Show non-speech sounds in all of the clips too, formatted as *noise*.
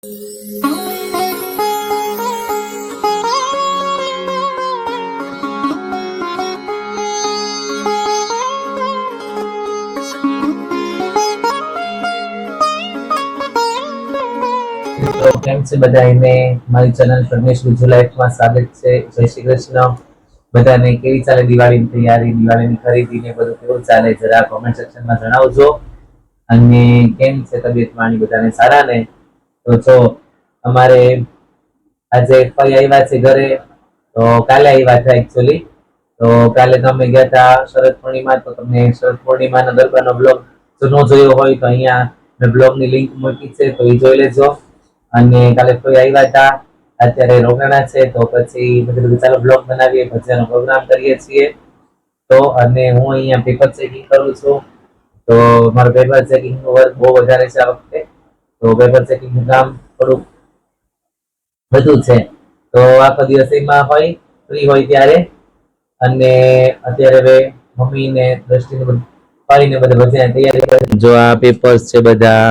કેમ છે બધાને મારી ચેનલ પરમેશ ગુજુ લાઈફમાં સ્વાગત છે. જય શ્રી કૃષ્ણ. બધાને કેવી ચાલે દિવાળીની તૈયારી, દિવાળીની ખરીદી ને બધું કેવું ચાલે? જરા કોમેન્ટ સેક્શનમાં જણાવજો. અને કેમ છે તબિયત પાણી બધાને સારા ને? તો જો અમારે આજે ફરી આવ્યા છે ઘરે, તો કાલે આવ્યા હતા એકચ્યુઅલી તો કાલે તમે ગયા હતા શરદ પૂર્ણિમા તો તમને શરદ પૂર્ણિમાના ગરબાનો બ્લોગ જો ન જોયો હોય તો અહીંયા મેં બ્લોગની લિંક મૂકી છે, તો એ જોઈ લેજો. અને કાલે કોઈ આવ્યા હતા અત્યારે રોકાણા છે, તો પછી કીધું ચાલો બ્લોગ બનાવીએ ભજીયાનો પ્રોગ્રામ કરીએ છીએ. તો અને હું અહીંયા પેપર ચેકિંગ કરું છું. તો મારો પેપર ચેકિંગનું વર્ક બહુ વધારે છે આ વખતે. તો પેપર ચેકિંગનું કામ થોડુંક બધું છે. તો આખો દિવસ એમાં હોય ફ્રી હોય ત્યારે. અને અત્યારે હવે મમ્મી ને દ્રષ્ટિને બધું ફરીને બધા ભજીયાની તૈયારી જો આ પેપર્સ છે બધા,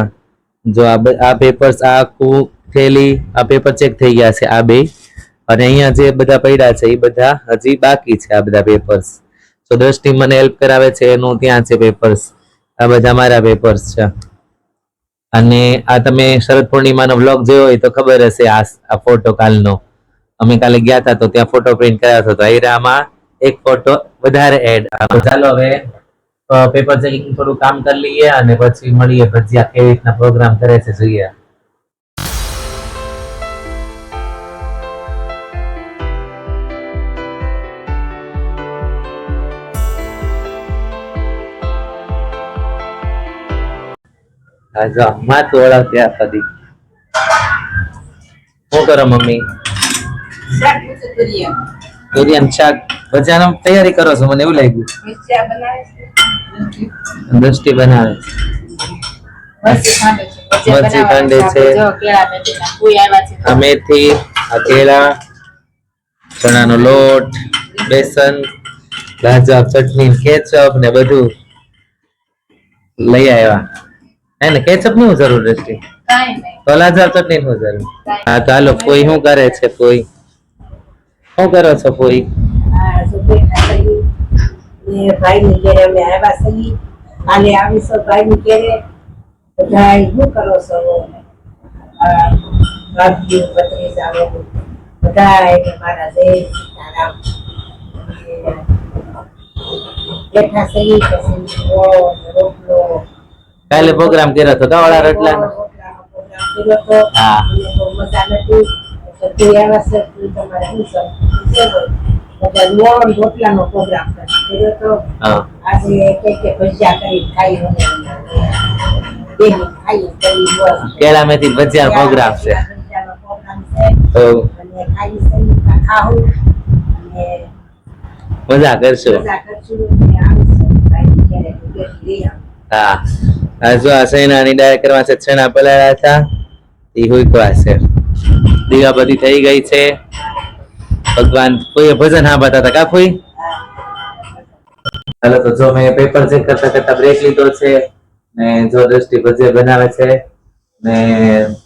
જો આ પેપર્સ આખું થેલી, આ પેપર ચેક થઈ ગયા છે આ બે. અને અહીંયા જે બધા પડ્યા છે એ બધા હજી બાકી છે આ બધા પેપર્સ તો દ્રષ્ટિ મને હેલ્પ કરાવે છે એનું ત્યાં છે પેપર્સ આ બધા મારા પેપર્સ છે. અને આ તમે શરદ પૂર્ણિમાનો વ્લોગ જોયો હોય તો ખબર હશે આ ફોટો કાલનો. અમે કાલે ગયા હતા તો ત્યાં ફોટો પ્રિન્ટ કર્યા હતો તો આમાં એક ફોટો વધારે એડ ચાલો હવે પેપર ચેકિંગ થોડું કામ કરી લઈએ અને પછી મળીએ ભજીયા કેવી રીતના પ્રોગ્રામ કરે છે જોઈએ. હા જો માથું ઓળાવતી આ કદી શું કરો મમ્મી. દુરિયાન શાક ભજીયાનો તૈયારી કરો છો? મને એવું લાગ્યું. દ્રષ્ટિ બનાવે મરચી ખાંડે છે. જો મેથી આ કેળા ચણાનો લોટ બેસન ગાજર ચટણી કેચઅપ ને બધું લઈ આવ્યા. હે ને કેચઅપની હું જરૂર રહેશે કાંઈ નહીં. તો ચટણી નું જરૂર. હા ચાલો કોઈ શું કરે છે કોઈ? શું કરો છો કોઈ? સહી ને ઘેરે અમે આવ્યા કાલે આવીશું ઘેરે. બધા શું કરો છો? ભાભી બધા એને મારા બેઠા સહી પછી રોટલો કાલે પ્રોગ્રામ કર્યો હતો કાવડા રટલાનો. હા. કેળા મેથી ભજીયા પ્રોગ્રામ છે. મજા કરશું? હા. આ જો આ શેણાની ડાય કરવા છે છેણા હતા એ હુકવા છે દીવા બધી થઈ ગઈ છે ભગવાન કોઈ ભજન હા હતા કા કોઈ હાલો તો જો મેં પેપર ચેક કરતા કરતા બ્રેક લીધો છે ને જો દ્રષ્ટિ ભજે બનાવે છે ને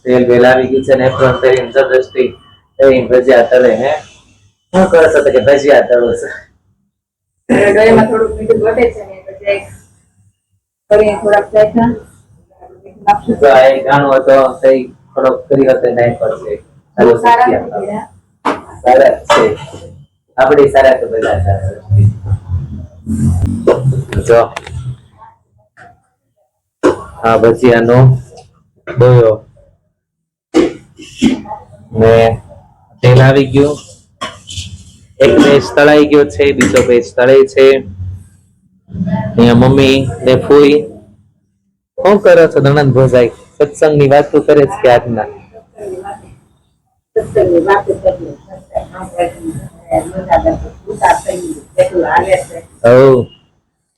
તેલ વેલ આવી ગયું છે ને એપ્રોન પહેરીને જો દ્રષ્ટિ પહેરીને ભજીયા તળે હે શું કરો છો તો કે ભજીયા તળો છે? ડોયામાં થોડુંક મીઠું ઘટે છે ને પછી એક કરીને થોડાક. નાખશું. આ થોડોક કરી સારા છે. આપણે સારા તો બધા સારા જો. ભજીયાનો બોયો ને તેલ આવી ગયું. એક પેજ તળાઈ ગયો છે બીજો પેજ તળાઈ છે. અહીંયા મમ્મી ને ફૂઈ. શું કરો છો નણંદ ભોજાઈ? સત્સંગની વાતો કરે છે આજના?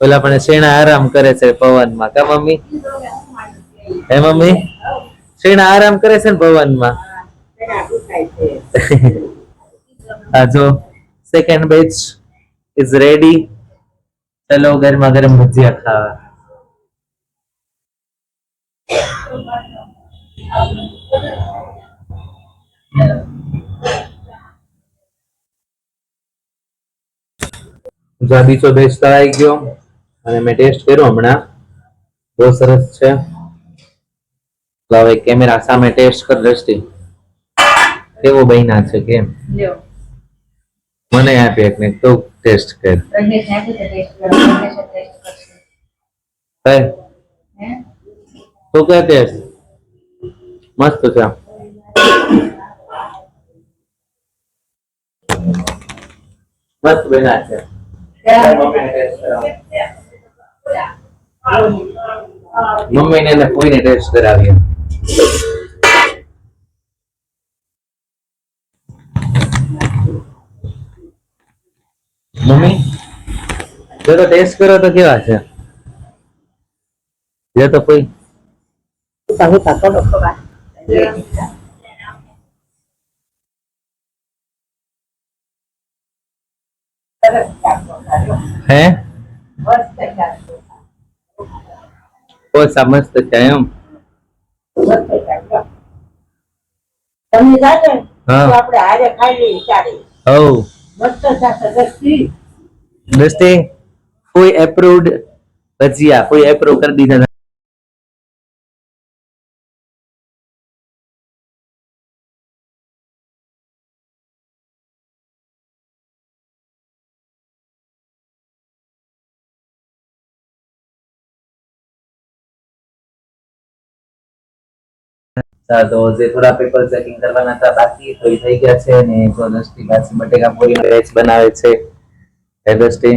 પેલા પણ શેણા આરામ કરે છે પવનમાં કા મમ્મી? હે મમ્મી? શેણા આરામ કરે છે ને પવનમાં *laughs* હા, જો. સેકન્ડ બેચ ઇઝ રેડી ચલો ગરમા ગરમ ભજીયા ખાવા. જાબીચો બેસતા આવી ગયો. અને મેં ટેસ્ટ કર્યો હમણાં. બહુ સરસ છે. હવે કેમેરા સામે ટેસ્ટ કર દ્રષ્ટિ. કેવો બન્યા છે કેમ? મને આપી એક ને તો ટેસ્ટ કર પ્રજ્ઞેશ ને આપ્યું છે ટેસ્ટ કરો પ્રજ્ઞેશ જ ટેસ્ટ કરશે કર હે તો કે ટેસ્ટ મસ્ત છે મસ્ત બન્યા છે મમ્મીને ટેસ્ટ કરાવો. મમ્મીને ને કોઈને ટેસ્ટ કરાવીએ મમ્મી જો તો ટેસ્ટ કરો તો કેવા છે જો તો કોઈ સાહુ સરસ લાગતો ખાધો. હે મસ્ત લાગતો. ઓછા છે એમ તમને જાણે તમે હા. આપણે હારે ખાઈ લઈએ સાથે દસથી દોસ્તે કોઈ એપ્રુવડ ભજીયા કોઈ એપ્રુવ કરી દીધા તો જે થોડા પેપર ચેકિંગ કરવાના હતા બાકી તો એ થઈ ગયા છે ને જો દ્રષ્ટિ પાછી બટેકા પૂરી વેજ બનાવે છે. એ દ્રષ્ટિ?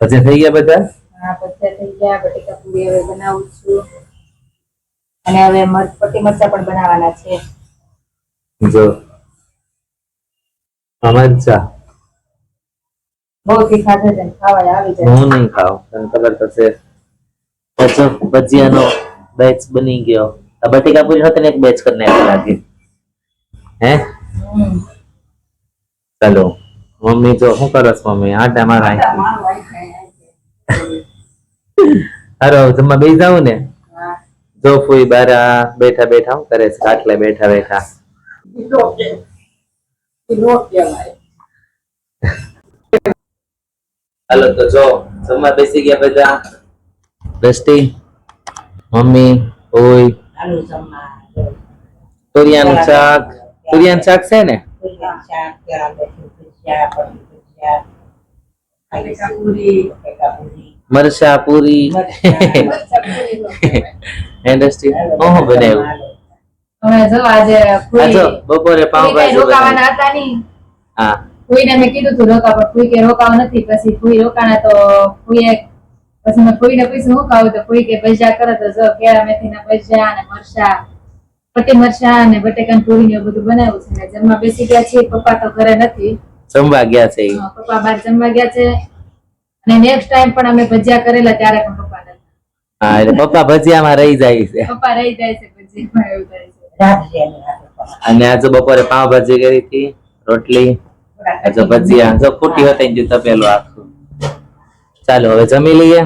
પછી થઈ ગયા બધા? હા બધા થઈ ગયા. બટેકા પૂરી હવે બનાવું છું. અને હવે મર- મરચા પણ બનાવવાના છે. જો. મરચા બહુ તીખા છે ખાવા આવી જાય. હું નહીં ખાવ તને ખબર પછી ભજીયાનો બેચ બની ગયો. આ ને એક બેચ કરીને આપી લાગી હે? હમ. ચાલો મમ્મી જો શું કરસ મમ્મી? આટા મારા મારું વાઈ જમવા બેસી જાવ ને? જો ફૂઈ બારા બેઠા બેઠા હું કરે છે આટલે બેઠા બેઠા. હાલો તો જો જમવા બેસી ગયા બધા. દ્રષ્ટિ મમ્મી ઓય આલુ તુરિયાનું શાક. તુરિયાનું શાક છે ને? ભજીયા શાક કેળા બેઠી ભજીયા પડી ભજીયા બટેકા પૂરી બટેકા પૂરી. મરચા પૂરી. મરચાં પૂરી નો કહેવાય. હે દ્રષ્ટિ હું શું બનાવ્યું. હવે જો આજે આ બપોરે પાવ ભાજી રોકાવાના હતા ની હા. કોઈને મેં કીધું તું રોકા પણ કોઈ કે રોકાવ નથી. પછી કોઈ રોકાણા તો ફૂઈએ પછી મેં કોઈને પૂછ્યું શું ખાવું તો કોઈ કે ભજીયા કરો. તો જો કેળા મેથીના ભજીયા અને મરચા પટ્ટી મરચા અને બટેકાની પૂરી ને બધું બનાવ્યું છે. ને જમવા બેસી ગયા છે પપ્પા તો ઘરે નથી. જમવા ગયા છે. પપ્પા બહાર જમવા ગયા છે. અને નેક્સ્ટ ટાઈમ પણ અમે ભજીયા કરેલા ત્યારે પણ પપ્પા નથી હા એટલે પપ્પા ભજીયામાં રહી જાય છે. પપ્પા રહી જાય છે ભજીયામાં એવું થાય છે. અને આજે બપોરે પાવ ભાજી કરી હતી રોટલી. આજે ભજીયા. જો ખોટી હતી જો તપેલું આખું ચાલો હવે જમી લઈએ.